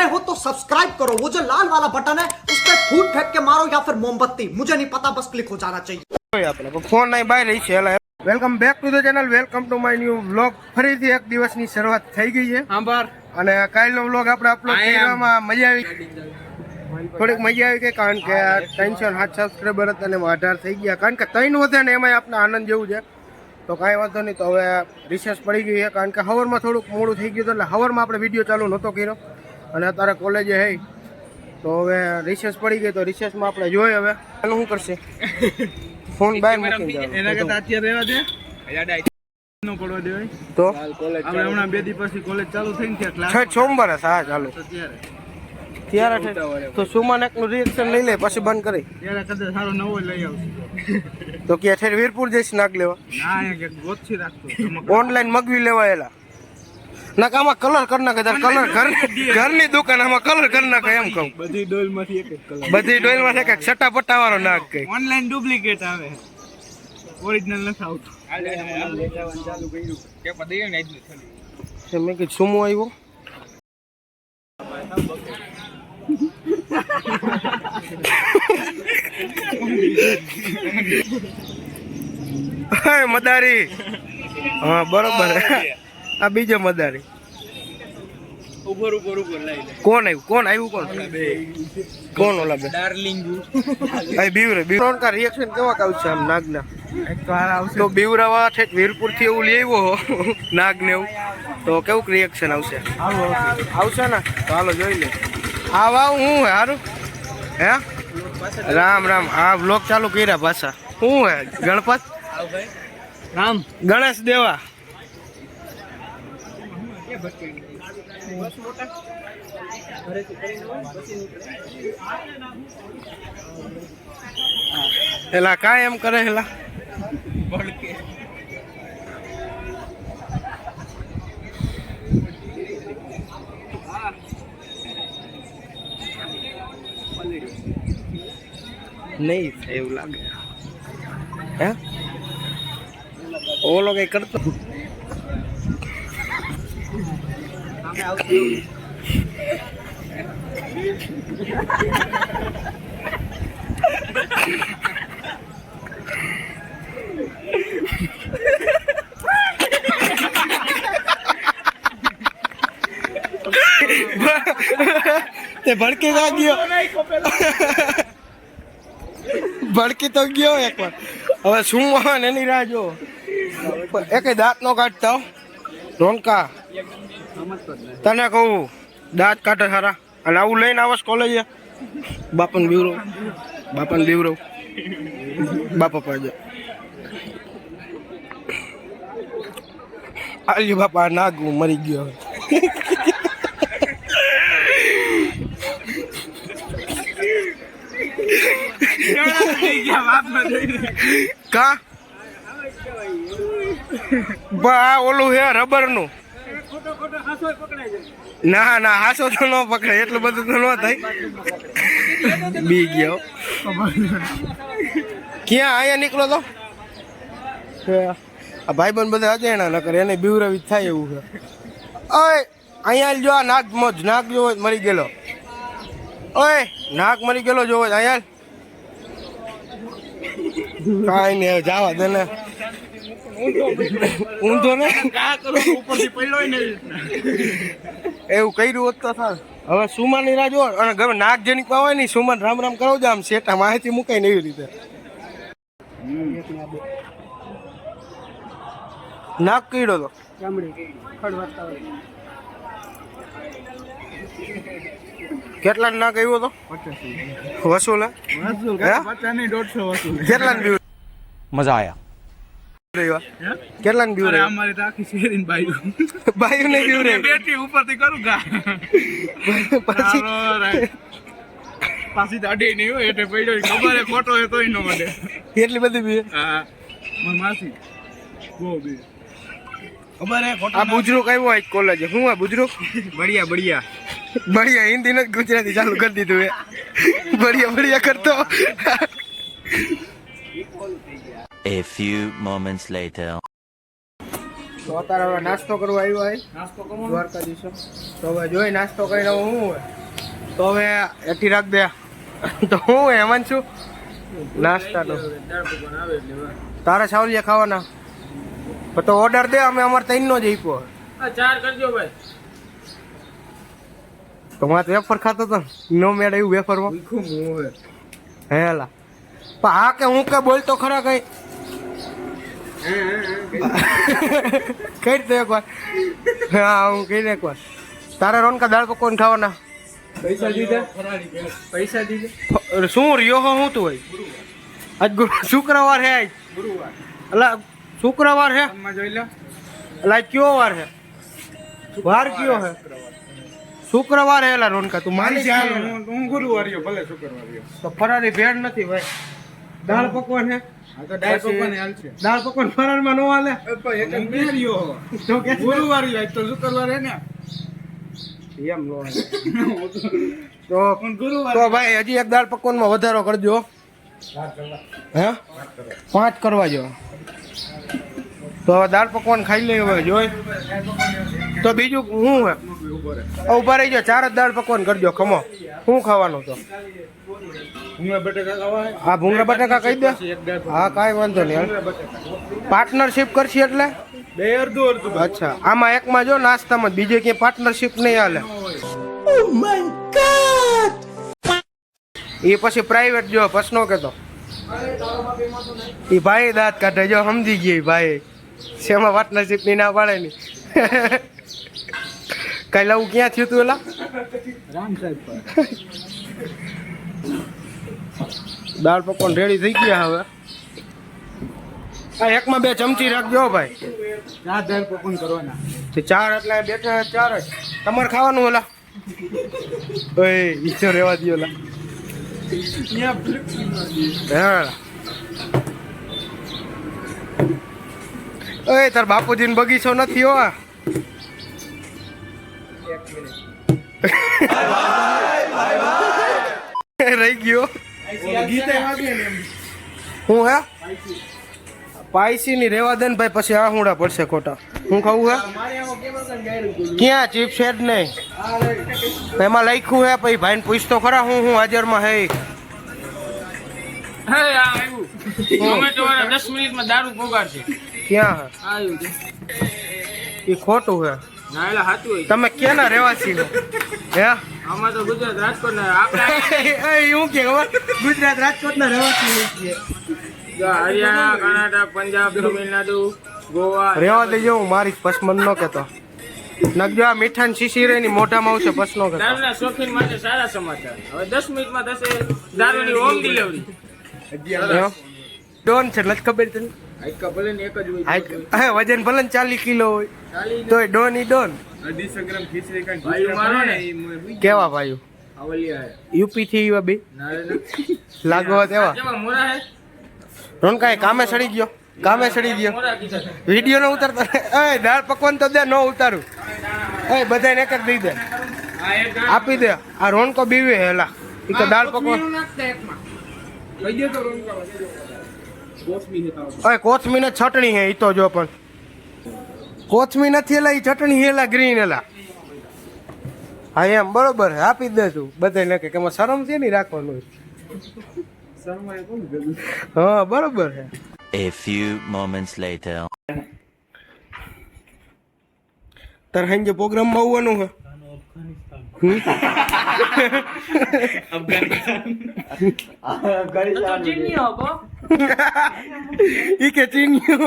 नए हो तो सब्सक्राइब करो वो जो लाल वाला बटन है उस पर फूट फेंक के मारो या फिर मोमबत्ती मुझे नहीं पता बस क्लिक हो जाना चाहिए હોય આપણે ફોન નહીં બહાર રહી છે એટલે welcome back to the channel welcome to my new vlog ફરીથી એક દિવસની શરૂઆત થઈ ગઈ છે આભાર અને કાલનો વ્લોગ આપણે અપલોડ I am- કરવામાં મજા આવી થોડીક મજા આવી ગઈ કારણ કે ત્રણસો સાત સબસ્ક્રાઈબર હતા અને એમાં અઢાર થઈ ગયા કારણ કે ત્રણ વધે ને એમાં આપણે આનંદ જેવું છે તો કાંઈ વાંધો નહીં તો હવે રિસર્ચ પડી ગઈ છે કારણ કે હવરમાં થોડુંક મોડું થઈ ગયું હતું એટલે હવરમાં આપણે વિડીયો ચાલુ નહોતો કર્યો અને અત્યારે કોલેજે હે. તો હવે રિસેસ પડી ગઈ તો રિસેસમાં આપણે જોઈએ હવે. એનું શું કરશે? ફોન બાય મૂકી. એના કરતા અત્યારે રહેવા દે. નો પડવા દેવાય. તો? આપણે હમણાં બે દી પછી કોલેજ ચાલુ થઈ ને ક્લાસ છ સોમવારે હા ચાલુ. ત્યારે. ત્યારે તો સુમન એકનું રિએક્શન લઈ લે પછી બંધ કરી. ત્યારે કદાચ સારો નવો લઈ આવશે. તો કે ઠેર વીરપુર જઈશ નાગ લેવા. ના ગોતથી રાખતો ઓનલાઈન મગવી લેવાયેલા. ના આમાં કલર કરી નાખે તાર કલર ઘર ઘરની દુકાન આમાં કલર કરી નાખે એમ કહું. બધી ડોલમાંથી એક જ કલર બધી ડોલમાં છે એક છટા પટ્ટા વાળો નાખ કઈ ઓનલાઈન ડુપ્લિકેટ આવે. ઓરિજિનલ નથી આવતું. મેં કીધું સુમો આવ્યો? મદારી. હા બરોબર. આ બીજો મદારી. ઉપર ઉપર ઉપર લઈ કોણ આવ્યું? કોણ આવ્યું કોણ? કોણ ઓલા બે? ડાર્લિંગ. આ બીવરે બીવર કા રિએક્શન કેવા કાવ છે આમ નાગના? તો આવશે. તો બીવરાવા ઠેક વીરપુરથી એવું લઈ આવ્યો નાગ ને એવું. તો કેવું રિએક્શન આવશે? આવું આવશે આવશે ને? તો હાલો જોઈ લે. આ વાવ હું હે હારું? હે? રામ રામ. આ બ્લોક ચાલુ કર્યા પાછા. શું હે ગણપત? રામ. ગણેશ દેવા. એલા કાંઈ એમ કરે એલા નહીં થાય એવું લાગે. હે? ઓલો કઈ કરતો તે ભડકી ના ગયો. ભડકી તો ગયો એકવાર હવે શું વાહન એની રાહ જો એક દાંત નો કાઢતા રોનકા. તને કહું, દાંત કાઢે સારા અને આવું લઈને આવસ કોલેજે બાપન બીવરો બાપન બીવરો બાપા પાજે આલ્યું બાપા નાગું મરી ગયો થઈ ગયા વાતમાં જઈને કા? બા, આ ઓલું હે રબરનું ના ના, હાસો તો ન પકડે એટલું બધું તો ન થાય. બી ગયો. ક્યાં અહીંયા નીકળો તો? આ ભાઈબંધ બધા ન કરે એને બીવરાવી થાય એવું છે. ઓય, અહીંયા જો આ નાગ મોજ, નાગ જોવો મરી ગયેલો. ઓય, નાગ મરી ગયેલો જોવો અહીંયા કાંઈ નહીં જાવા દે ને. ઊંધો ને? કા કરો? પડ્યો ને એવું કર્યું હોત તો સર. હવે સુમાનની રાહ અને ગમે નાગ જેની પાવાય નહીં સુમાન રામ રામ કરો કરાવજો. આમ શેઠા માહિતી મુકાય ને એવી રીતે. નાક કીડો તો. કેટલા નાગ આવ્યો તો? વસૂલ? કેટલા મજા આયા. કેટલા ને બીવ અરે રહ્યો અમારી તો આખી શેરીની બાયું. બાયુ ને બીવ રહ્યો બેટી ઉપરથી કરું ગા. પછી? પાછી દાઢી નહીં હોય એટલે પડ્યો ખબર હે ખોટો હે તોય ન મળે. એટલી બધી બી હા? મારી માસી. બહુ બી ખબર હે ખોટો આ બુજરૂક આવ્યો આજ કોલેજે હું આ બુજરૂક? બઢિયા બઢિયા. બળિયા હિન્દી નથી ગુજરાતી ચાલુ કરી દીધું હે. બઢિયા બઢિયા કરતો. A few moments later. તો અત્યારે હવે નાસ્તો કરવા આવ્યો હોય નાસ્તો કરો દ્વારકાધીશો તો હવે જોઈ નાસ્તો કરીને હવે હું હોય? તો હવે એથી રાખ દે. તો હું હેમંત છું. નાસ્તાનો. તારા સાવલિયા ખાવાના? પણ તો ઓર્ડર દે અમે અમારે ત્રણનો જ આપ્યો આ ચાર કરજો ભાઈ. તો મારે વેફર ખાતો તો નો મેળ આવ્યું વેફરમાં? હે હેલા પણ હા કે હું કે બોલતો ખરા કઈ? કઈ રીતે એકવાર? હા હું કહી દે એકવાર. તારે રોનકા દાળ પકવાન ખાવાના? પૈસા દીધા? પૈસા દીધા? શું રહ્યો હો હું તું હોય આજ ગુરુ શુક્રવાર હે આજ. ગુરુવાર. અલા શુક્રવાર હે? જોઈ લો. અલા આજ કયો વાર હે? વાર કયો હે શુક્રવાર. હે એલા રોનકા તું માની જા હું ગુરુવાર ભલે શુક્રવારીયો. તો ફરારી ભેડ નથી ભાઈ. દાળ પકવાન હે? તો દાળ પકવાન હાલ છે. દાળ પકવાન ફરારમાં નો હાલે? એક તો કે ગુરુવારી આજ તો શુક્રવાર હે ને? એમ નો તો તો ભાઈ હજી એક દાળ પકવાનમાં વધારો કરજો. હે? પાંચ કરવા જો. તો હવે દાળ પકવાન ખાઈ લઈએ હવે જોઈ. તો બીજું હું હે? ઊભો રહે. જાઓ ચાર જ દાળ પકવાન કરજો ખમો. શું ખાવાનું તો? હે? આ ભૂંગળા બટાકા કહી દે. હા કાંઈ વાંધો નહીં પાર્ટનરશિપ કરશી એટલે? બે અડધું અડધું અચ્છા આમાં એકમાં જો નાસ્તામાં બીજે ક્યાંય પાર્ટનરશિપ નહીં હાલે. એ પછી પ્રાઇવેટ જો પ્રશ્નો કેતો એ ભાઈ દાંત કાઢે જો સમજી ગઈ ભાઈ. શેમાં પાર્ટનરશિપની ના પાડે ની? કઈ લવું ક્યાં થયું તું એલા? રામ સાહેબ પર. દાળ પકવાન રેડી થઈ ગયા હવે. આ એકમાં બે ચમચી રાખજો ભાઈ. ચાર દાળ પકવાન કરવાના. તે ચાર એટલે બેઠા ચાર જ. તમારે ખાવાનું ઓલા? ઓય ઈચ્છો રેવા દો ઓલા. ઓય તાર બાપુજીનો બગીચો નથી હો આ. રહી ગયો. હું હે? પાયસી. ની રેવા દે ને ભાઈ પછી આ હુંડા પડશે ખોટા. હું ખાવું હે. ક્યાં? ચીપ છે જ નહીં. એમાં લખ્યું હે પછી ભાઈને પૂછતો ખરા હું હું હાજરમાં હે ખોટું હે. તમે ક્યાંના રહેવાસી હો? આમાં તો ગુજરાત રાજકોટ ને આપણે હું કે ગુજરાત રાજકોટના રહેવાસી છીએ હરિયાણા કર્ણાટક પંજાબ તમિલનાડુ ગોવા રેવા દેજો હું મારી પસમન ન કેતો નકજો આ મીઠાની શીશી ની મોઢામાં આવશે પસનો કેતો દારૂના શોખીન માટે સારા સમાચાર. હવે દસ મિનિટમાં થશે દારૂની હોમ ડિલિવરી ડોન છે નથી ખબર તને હાઈકા ભલે ને એક જ હોય. હાઈ- વજન ભલે ચાલીસ કિલો હોય. તોય ડોન ઈ ડોન. અઢીસો ગ્રામ ખીચડી કાંઈ ભાઈ મારો ને. કેવા ભાઈ. યુપી થી એવા બે? ના લાગો તેવા? જેમાં રોન કાંઈ કામે સડી ગયો. કામે સડી ગયો. વીડિયો નો ઉતારતા. એ દાળ પકવાન તો દે ન ઉતારું. એ બધાને એક જ દઈ દે. આપી દે. આ રોનકો બીવે હેલા એ તો દાળ પકવાન કહી દે તો રોનકા. કોથમીર ને ચટણી હે ઈ તો જો પણ. કોથમી નથી એલા ઈ ચટણી હેલા ગ્રીન એલા. હા એમ બરોબર આપી જ દે તું બધાને કે એમાં શરમ છે નહીં રાખવાનું? હા બરોબર હે A few moments later. તાર હાંજે પ્રોગ્રામમાં આવવાનું હે ઈ કે ચીનીઓ.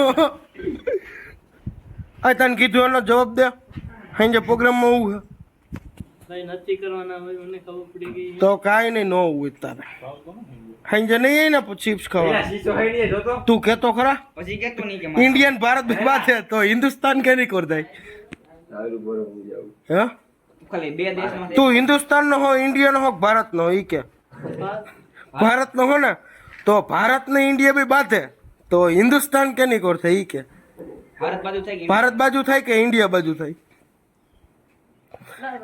આ તને કીધું એનો જવાબ દે. સાંજે પ્રોગ્રામમાં હું નથી તો કાંઈ નહીં ન હોય તારે. ખાઈને નહીં આવીને ચિપ્સ ખાવા તું કેતો ખરા ઇન્ડિયન ભારત બે બાત છે તો હિન્દુસ્તાન કે નહીં કરતા હે? ખાલી બે દેશમાં તું હિન્દુસ્તાનનો હો ઇન્ડિયન હો ભારતનો ઈ કે? ભારત નો હો ને તો ભારતને ઇન્ડિયા બી બાધે તો હિન્દુસ્તાન કેની કોર થાય ઈ કે? ભારત બાજુ થાય ભારત બાજુ થાય કે ઇન્ડિયા બાજુ થાય?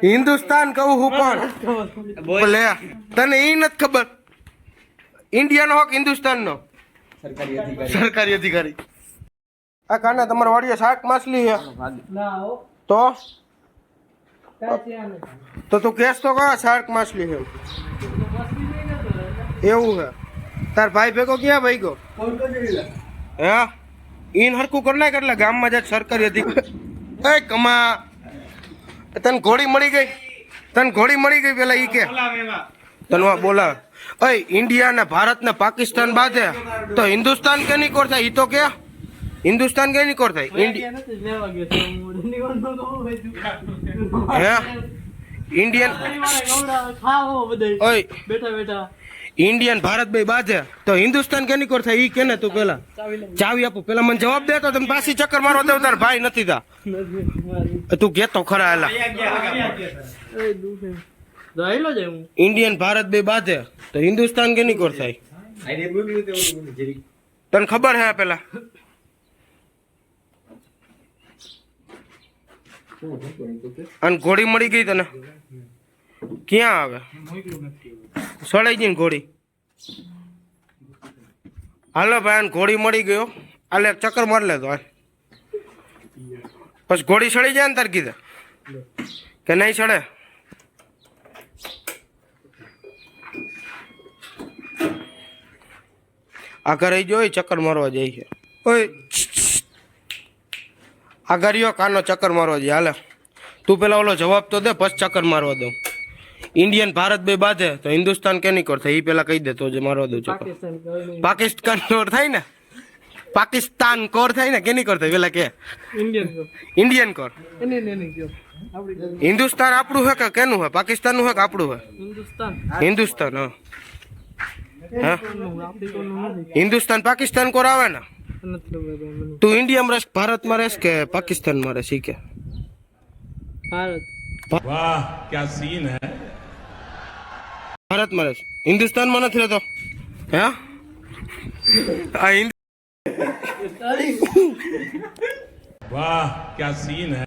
હિન્દુસ્તાન કહું હું પણ. લે તને એ નથી ખબર? ઇન્ડિયાનો હોક હિન્દુસ્તાનનો? સરકારી અધિકારી. સરકારી અધિકારી. આ કાના તમારા વાડીએ શાક માછલી છે તો? તો તું કેસ તો કા શાક માછલી છે એવું છે તાર ભાઈ ભેગો ક્યાં ભાઈ ગયો હે ઈન હરકું કરી નાખ એટલે ગામમાં જાય સરકારી અધિકારી એ કમા તને ઘોડી મળી ગઈ તને ઘોડી મળી ગઈ પેલા ઈ કે તને વા બોલાવે અય ઇન્ડિયા ને ભારત ને પાકિસ્તાન બાંધે તો હિન્દુસ્તાન કે નહીં કોર થાય ઈ તો કે હિન્દુસ્તાન કે નહીં કોર થાય હે ઇન્ડિયન ઓય. બેઠા બેઠા. ઇન્ડિયન ભારત ભાઈ બાજે. તો હિન્દુસ્તાન કે નહીં થાય? ઈ કેને તું પેલા. ચાવી આપું. પેલા મને જવાબ દે તો તમે પાછી ચક્કર મારો દેવ તાર ભાઈ નથી તા તું કેતો ખરા એલા ઇન્ડિયન ભારત બે બાજે. તો હિન્દુસ્તાન કે નહીં થાય? તને ખબર હે પેલા? અને ઘોડી મળી ગઈ તને? ક્યાં આવે? સડાઈ ગઈ ને ઘોડી? હાલો ભાઈ, આને ઘોડી મળી ગયો હાલે એક ચક્કર મારી લેતો હાલ. પછી ઘોડી સડી જાય ને તાર કીધે? કે નહીં સડે આ ઘરે જોઈ ચક્કર મારવા જાય છે. ઓય આ ઘરિયો કાનો ચક્કર મારવા દે. હાલે. તું પેલા ઓલો જવાબ તો દે પછી ચક્કર મારવા દઉં. ઇન્ડિયન ભારત બે બાધે તો હિન્દુસ્તાન કે નહીં કરતા એ પેલા કહી દે તો જે મારવા દઉં ચક્કર. પાકિસ્તાન કોર થાય ને? પાકિસ્તાન કોર થાય ને? કે નહીં કરતા પેલા કે. Indian Indian core. હિન્દુસ્તાન આપણું હે કે કેનું હે? પાકિસ્તાનનું હે કે આપણું હે? હિન્દુસ્તાન. હિન્દુસ્તાન હા. હિન્દુસ્તાન પાકિસ્તાન કોર આવે ને? तू इंडिया में भारत में रहस के पाकिस्तान में रहस ठीक है भारत। वाह क्या सीन है? भारत में रहस हिंदुस्तान में ना थे तो? हाँ? आ हिंदुस्तान वाह क्या सीन है?